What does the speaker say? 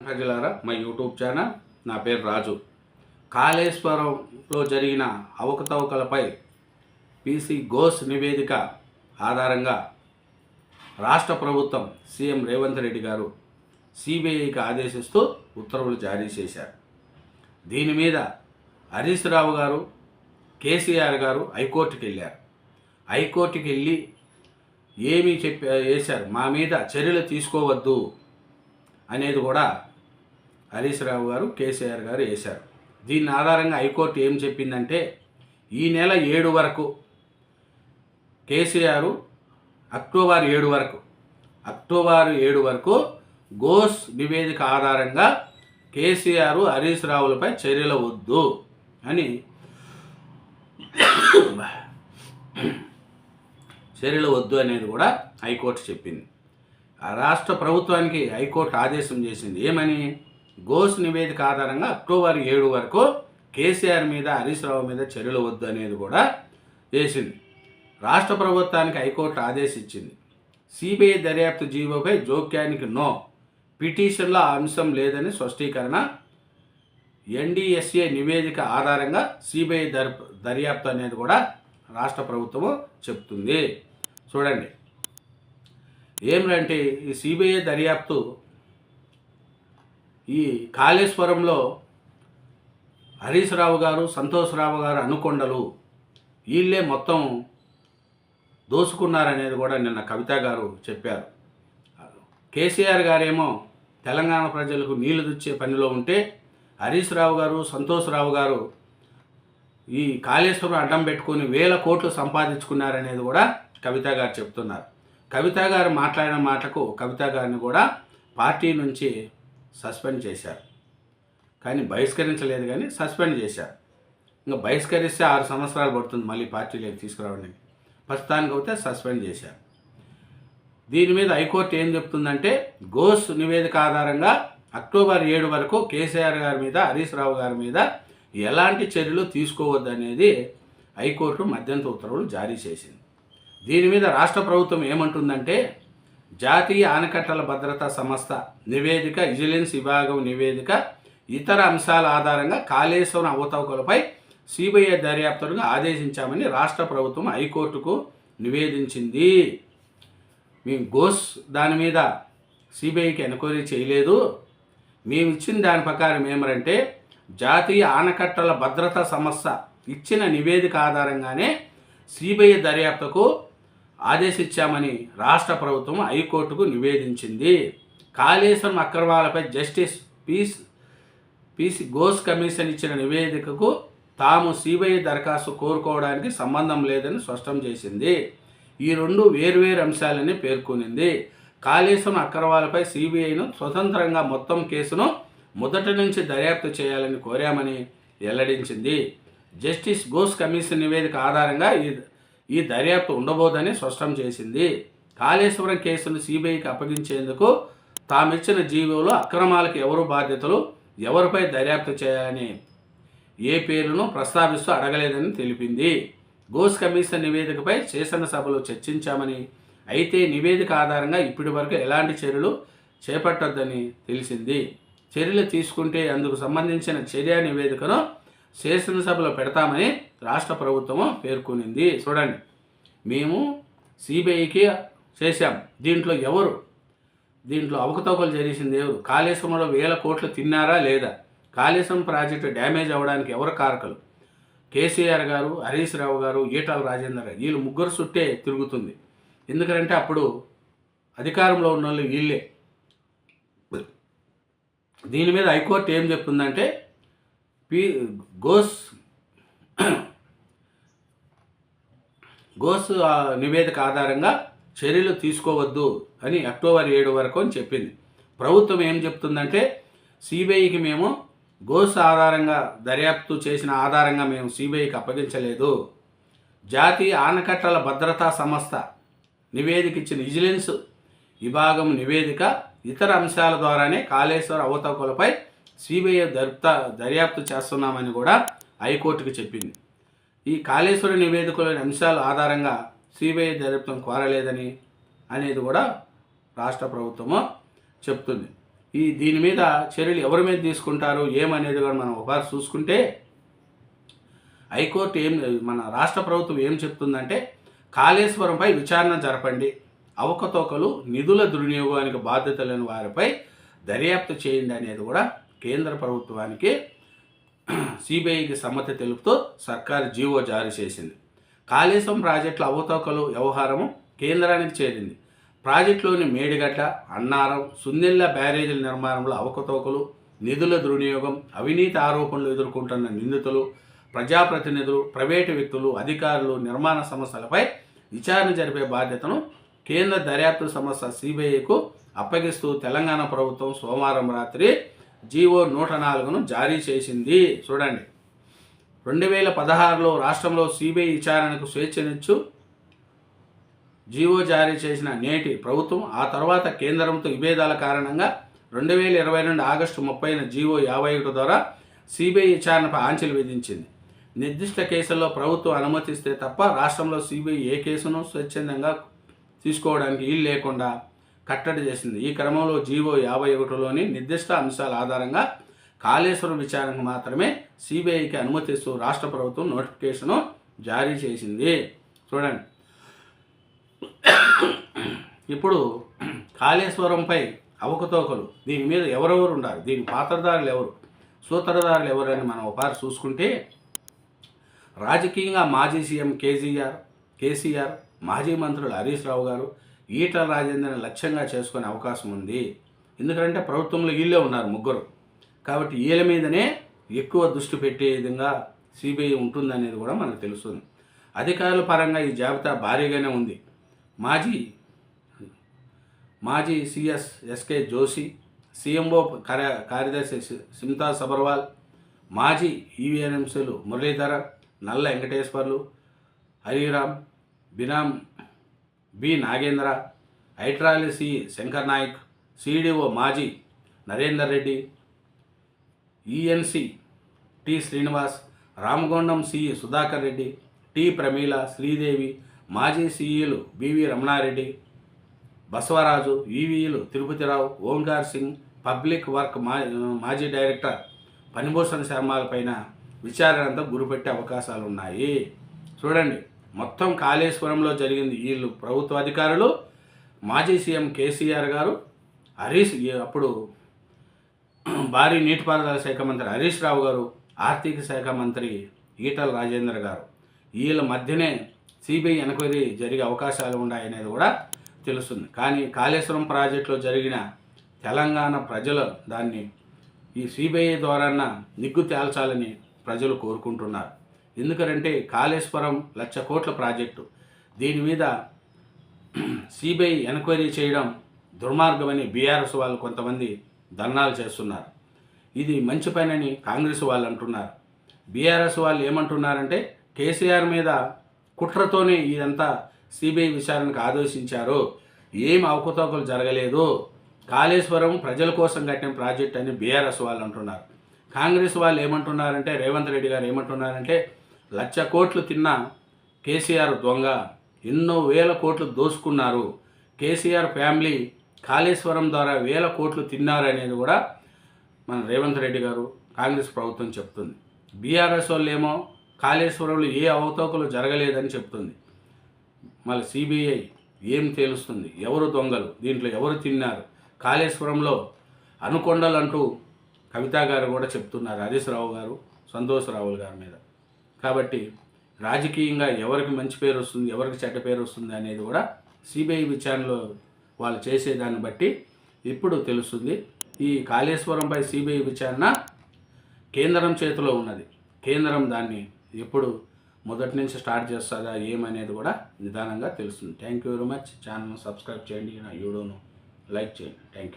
ప్రజలారా మా YouTube channel నా పేరు రాజు. కాళేశ్వరంలో జరిగిన అవకతవకలపై పీసీ ఘోష్ నివేదిక ఆధారంగా రాష్ట్ర ప్రభుత్వం సీఎం రేవంత్ రెడ్డి గారు సిబిఐకి ఆదేశిస్తూ ఉత్తర్వులు జారీ చేశారు. దీని మీద హరీష్ రావు గారు కేసీఆర్ గారు హైకోర్టుకి వెళ్ళారు. హైకోర్టుకి వెళ్ళి ఏమి చెప్పి వేశారు మా మీద చర్యలు తీసుకోవద్దు అనేది కూడా హరీష్ రావు గారు కేసీఆర్ గారు వేశారు. దీని ఆధారంగా హైకోర్టు ఏం చెప్పిందంటే ఈ నెల ఏడు వరకు కేసీఆర్ అక్టోబర్ ఏడు వరకు అక్టోబర్ ఏడు వరకు గోస్ నివేదిక ఆధారంగా కేసీఆర్ హరీష్ రావులపై చర్యలు వద్దు అని చర్యలు వద్దు అనేది కూడా హైకోర్టు చెప్పింది. ఆ రాష్ట్ర ప్రభుత్వానికి హైకోర్టు ఆదేశం చేసింది. ఏమని? ఘోష్ నివేదిక ఆధారంగా అక్టోబర్ ఏడు వరకు కేసీఆర్ మీద హరీష్ రావు మీద చర్యలు వద్దు అనేది కూడా వేసింది రాష్ట్ర ప్రభుత్వానికి హైకోర్టు ఆదేశించింది. సిబిఐ దర్యాప్తు జీవోపై జోక్యానికి నో పిటిషన్లో అంశం లేదని స్పష్టీకరణ ఎన్డీఎస్ఏ నివేదిక ఆధారంగా సిబిఐ దర్ దర్యాప్తు అనేది కూడా రాష్ట్ర ప్రభుత్వము చెప్తుంది. చూడండి. ఏమిటంటే ఈ సిబిఐ దర్యాప్తు ఈ కాళేశ్వరంలో హరీష్ రావు గారు సంతోష్ రావు గారు అనుకొండలు వీళ్ళే మొత్తం దోసుకున్నారనేది కూడా నిన్న కవిత గారు చెప్పారు. కేసీఆర్ గారేమో తెలంగాణ ప్రజలకు నీళ్ళు తెచ్చే పనిలో ఉంటే హరీష్ రావు గారు సంతోష్ రావు గారు ఈ కాళేశ్వరం అడ్డం పెట్టుకొని వేల కోట్లు సంపాదించుకున్నారనేది కూడా కవిత గారు చెప్తున్నారు. కవిత గారు మాట్లాడిన మాటకు కవిత గారిని కూడా పార్టీ నుంచి సస్పెండ్ చేశారు. కానీ బహిష్కరించలేదు కానీ సస్పెండ్ చేశారు. ఇంకా బహిష్కరిస్తే ఆరు సంవత్సరాలు పడుతుంది మళ్ళీ పార్టీలోకి తీసుకురావడానికి. ప్రస్తుతానికి అయితే సస్పెండ్ చేశారు. దీని మీద హైకోర్టు ఏం చెప్తుందంటే గోస్ నివేదిక ఆధారంగా అక్టోబర్ ఏడు వరకు కేసీఆర్ గారి మీద హరీష్ రావు గారి మీద ఎలాంటి చర్యలు తీసుకోవద్దనేది హైకోర్టు మధ్యంత ఉత్తర్వులు జారీ చేసింది. దీని మీద రాష్ట్ర ప్రభుత్వం ఏమంటుందంటే జాతీయ ఆనకట్టల భద్రతా సంస్థ నివేదిక విజిలెన్స్ విభాగం నివేదిక ఇతర అంశాల ఆధారంగా కాళేశ్వరం అవతవకలపై సిబిఐ దర్యాప్తును ఆదేశించామని రాష్ట్ర ప్రభుత్వం హైకోర్టుకు నివేదించింది. మేము గోస్ దాని మీద సిబిఐకి ఎన్క్వైరీ చేయలేదు. మేము ఇచ్చిన దాని ప్రకారం ఏమరంటే జాతీయ ఆనకట్టల భద్రతా సంస్థ ఇచ్చిన నివేదిక ఆధారంగానే సిబిఐ దర్యాప్తుకు ఆదేశించామని రాష్ట్ర ప్రభుత్వం హైకోర్టుకు నివేదించింది. కాళేశ్వరం అక్రమాలపై justice piece PC Ghosh commission ఇచ్చిన నివేదికకు తాము సిబిఐ దరఖాస్తు కోరుకోవడానికి సంబంధం లేదని స్పష్టం చేసింది. ఈ రెండు వేర్వేరు అంశాలని పేర్కొనింది. కాళేశ్వరం అక్రమాలపై సిబిఐను స్వతంత్రంగా మొత్తం కేసును మొదటి నుంచి దర్యాప్తు చేయాలని కోరామని వెల్లడించింది. జస్టిస్ ఘోష్ కమిషన్ నివేదిక ఆధారంగా ఈ ఈ దర్యాప్తు ఉండబోదని స్పష్టం చేసింది. కాళేశ్వరం కేసును సిబిఐకి అప్పగించేందుకు తామిచ్చిన జీవోలో అక్రమాలకు ఎవరు బాధ్యతలు ఎవరిపై దర్యాప్తు చేయాలని ఏ పేరును ప్రస్తావిస్తూ అడగలేదని తెలిపింది. గోస్ కమిషన్ నివేదికపై శాసనసభలో చర్చించామని అయితే నివేదిక ఆధారంగా ఇప్పటి వరకు ఎలాంటి చర్యలు చేపట్టొద్దని తెలిసింది. చర్యలు తీసుకుంటే అందుకు సంబంధించిన చర్య నివేదికను శాసనసభలో పెడతామని రాష్ట్ర ప్రభుత్వము పేర్కొనింది. చూడండి. మేము సిబిఐకి చేశాం. దీంట్లో ఎవరు? దీంట్లో అవకతవకలు చేసింది ఎవరు? కాళేశ్వరంలో వేల కోట్లు తిన్నారా లేదా? కాళేశ్వరం ప్రాజెక్టు డ్యామేజ్ అవ్వడానికి ఎవరు కారకులు? కేసీఆర్ గారు హరీష్ రావు గారు ఈటల రాజేందర్ గారు వీళ్ళు ముగ్గురు చుట్టే తిరుగుతుంది. ఎందుకంటే అప్పుడు అధికారంలో ఉన్న వాళ్ళు వీళ్ళే. దీని మీద హైకోర్టు ఏం చెప్తుందంటే పి గోస్ గోస్ నివేదిక ఆధారంగా చర్యలు తీసుకోవద్దు అని అక్టోబర్ ఏడు వరకు అని చెప్పింది. ప్రభుత్వం ఏం చెప్తుందంటే సిబిఐకి మేము గోస్ ఆధారంగా దర్యాప్తు చేసిన ఆధారంగా మేము సిబిఐకి అప్పగించలేదు. జాతీయ ఆనకట్టల భద్రతా సంస్థ నివేదిక ఇచ్చిన విజిలెన్స్ విభాగం నివేదిక ఇతర అంశాల ద్వారానే కాళేశ్వర అవతకులపై సిబిఐ దర్ప్త దర్యాప్తు చేస్తున్నామని కూడా హైకోర్టుకు చెప్పింది. ఈ కాళేశ్వర నివేదికలోని అంశాల ఆధారంగా సిబిఐ దర్యాప్తం కోరలేదని అనేది కూడా రాష్ట్ర ప్రభుత్వము చెప్తుంది. ఈ దీని మీద చర్యలు ఎవరి మీద తీసుకుంటారు ఏమనేది కూడా మనం ఒకసారి చూసుకుంటే హైకోర్టు ఏం మన రాష్ట్ర ప్రభుత్వం ఏం చెప్తుందంటే కాళేశ్వరంపై విచారణ జరపండి. అవకతవకలు నిధుల దుర్వినియోగానికి బాధ్యత లేని వారిపై దర్యాప్తు చేయండి అనేది కూడా కేంద్ర ప్రభుత్వానికి సిబిఐకి సమ్మతి తెలుపుతూ సర్కారు జీవో జారీ చేసింది. కాళేశ్వరం ప్రాజెక్టుల అవతోకలు వ్యవహారము కేంద్రానికి చేరింది. ప్రాజెక్టులోని మేడిగడ్డ అన్నారం సుందెల్ల బ్యారేజీల నిర్మాణంలో అవకతవకలు నిధుల దుర్వినియోగం అవినీతి ఆరోపణలు ఎదుర్కొంటున్న నిందితులు ప్రజాప్రతినిధులు ప్రైవేటు వ్యక్తులు అధికారులు నిర్మాణ సమస్యలపై విచారణ జరిపే బాధ్యతను కేంద్ర దర్యాప్తు సంస్థ సిబిఐకు అప్పగిస్తూ తెలంగాణ ప్రభుత్వం సోమవారం రాత్రి జీవో నూట నాలుగును జారీ చేసింది. చూడండి. రెండు వేల పదహారులో రాష్ట్రంలో సిబిఐ విచారణకు స్వేచ్ఛనిచ్చు జీవో జారీ చేసిన నేటి ప్రభుత్వం. ఆ తర్వాత కేంద్రంతో విభేదాల కారణంగా రెండు వేల ఇరవై రెండు ఆగస్టు ముప్పైన జీవో యాభై ఒకటి ద్వారా సిబిఐ విచారణపై ఆంక్షలు విధించింది. నిర్దిష్ట కేసుల్లో ప్రభుత్వం అనుమతిస్తే తప్ప రాష్ట్రంలో సిబిఐ ఏ కేసును స్వచ్ఛందంగా తీసుకోవడానికి వీలు లేకుండా కట్టడి చేసింది. ఈ క్రమంలో జీవో యాభై ఒకటిలోని నిర్దిష్ట అంశాల ఆధారంగా కాళేశ్వరం విచారణకు మాత్రమే సిబిఐకి అనుమతిస్తూ రాష్ట్ర ప్రభుత్వం నోటిఫికేషను జారీ చేసింది. చూడండి. ఇప్పుడు కాళేశ్వరంపై అవకతవకలు. దీని మీద ఎవరెవరు ఉండాలి? దీని పాత్రదారులు ఎవరు? సూత్రధారులు ఎవరు అని మనం ఒకసారి చూసుకుంటే రాజకీయంగా మాజీ సీఎం కేసీఆర్ కేసీఆర్ మాజీ మంత్రులు హరీష్ రావు గారు ఈటల రాజేందర్ని లక్ష్యంగా చేసుకునే అవకాశం ఉంది. ఎందుకంటే ప్రభుత్వంలో వీళ్ళే ఉన్నారు ముగ్గురు. కాబట్టి వీళ్ళ మీదనే ఎక్కువ దృష్టి పెట్టే విధంగా సిబిఐ ఉంటుందనేది కూడా మనకు తెలుస్తుంది. అధికారుల పరంగా ఈ జాబితా భారీగానే ఉంది. మాజీ మాజీ సిఎస్ ఎస్కే జోషి సీఎంఓ కార్య కార్యదర్శి సిమితా సబర్వాల్ మాజీ ఈవీఎన్ఎంసీలు మురళీధర నల్ల వెంకటేశ్వర్లు హరిరామ్ బినామ్ బి నాగేంద్ర ఐట్రాలి సి శంకర్ నాయక్ సిడిఓ మాజీ Narender Reddy ENC T Srinivas Ramagundam C Sudhakar Reddy T Pramila Sridevi మాజీ సీఈలు బివి రమణారెడ్డి బసవరాజు ఈవీలు తిరుపతిరావు ఓంకార్ సింగ్ పబ్లిక్ వర్క్ మా మాజీ డైరెక్టర్ పనిభూషణ్ శర్మలపైన విచారణతో గురిపెట్టే అవకాశాలు ఉన్నాయి చూడండి. మొత్తం కాళేశ్వరంలో జరిగింది వీళ్ళు ప్రభుత్వ అధికారులు. మాజీ సీఎం కేసీఆర్ గారు హరీష్ అప్పుడు భారీ నీటిపారుదల శాఖ మంత్రి హరీష్ రావు గారు ఆర్థిక శాఖ మంత్రి ఈటల రాజేందర్ గారు. వీళ్ళ మధ్యనే సిబిఐ ఎంక్వైరీ జరిగే అవకాశాలు ఉన్నాయనేది కూడా తెలుస్తుంది. కానీ కాళేశ్వరం ప్రాజెక్టులో జరిగిన తెలంగాణ ప్రజలు దాన్ని ఈ సిబిఐ ద్వారా నిగ్గు తేల్చాలని ప్రజలు కోరుకుంటున్నారు. ఎందుకంటే కాళేశ్వరం లక్ష కోట్ల ప్రాజెక్టు. దీని మీద సిబిఐ ఎంక్వైరీ చేయడం దుర్మార్గమని బీఆర్ఎస్ వాళ్ళు కొంతమంది ధర్నాలు చేస్తున్నారు. ఇది మంచి పనని కాంగ్రెస్ వాళ్ళు అంటున్నారు. బీఆర్ఎస్ వాళ్ళు ఏమంటున్నారంటే కేసీఆర్ మీద కుట్రతోనే ఇదంతా సిబిఐ విచారణకు ఆదేశించారు. ఏం అవకతవకలు జరగలేదు. కాళేశ్వరం ప్రజల కోసం కట్టిన ప్రాజెక్ట్ అని బీఆర్ఎస్ వాళ్ళు అంటున్నారు. కాంగ్రెస్ వాళ్ళు ఏమంటున్నారంటే రేవంత్ రెడ్డి గారు ఏమంటున్నారంటే లక్ష కోట్లు తిన్న కేసీఆర్ దొంగ ఎన్నో వేల కోట్లు దోసుకున్నారు. కేసీఆర్ ఫ్యామిలీ కాళేశ్వరం ద్వారా వేల కోట్లు తిన్నారనేది కూడా మన రేవంత్ రెడ్డి గారు కాంగ్రెస్ ప్రభుత్వం చెప్తుంది. బీఆర్ఎస్ వాళ్ళు ఏమో కాళేశ్వరంలో ఏ అవతోకలు జరగలేదని చెప్తుంది. మళ్ళీ సిబిఐ ఏం తేలుస్తుంది? ఎవరు దొంగలు? దీంట్లో ఎవరు తిన్నారు? కాళేశ్వరంలో అనుకొండలు అంటూ కవితా గారు కూడా చెప్తున్నారు. హరీష్ రావు గారు సంతోష్ రావుల గారి మీద. కాబట్టి రాజకీయంగా ఎవరికి మంచి పేరు వస్తుంది ఎవరికి చెడ్డ పేరు వస్తుంది అనేది కూడా సిబిఐ విచారణలో వాళ్ళు చేసేదాన్ని బట్టి ఇప్పుడు తెలుస్తుంది. ఈ కాళేశ్వరంపై సిబిఐ విచారణ కేంద్రం చేతిలో ఉన్నది. కేంద్రం దాన్ని ఎప్పుడు మొదటి నుంచి స్టార్ట్ చేస్తుందా ఏమనేది కూడా నిదానంగా తెలుస్తుంది. Thank you very much channel subscribe చేయండి. నా వీడియోను లైక్ చేయండి. Thank you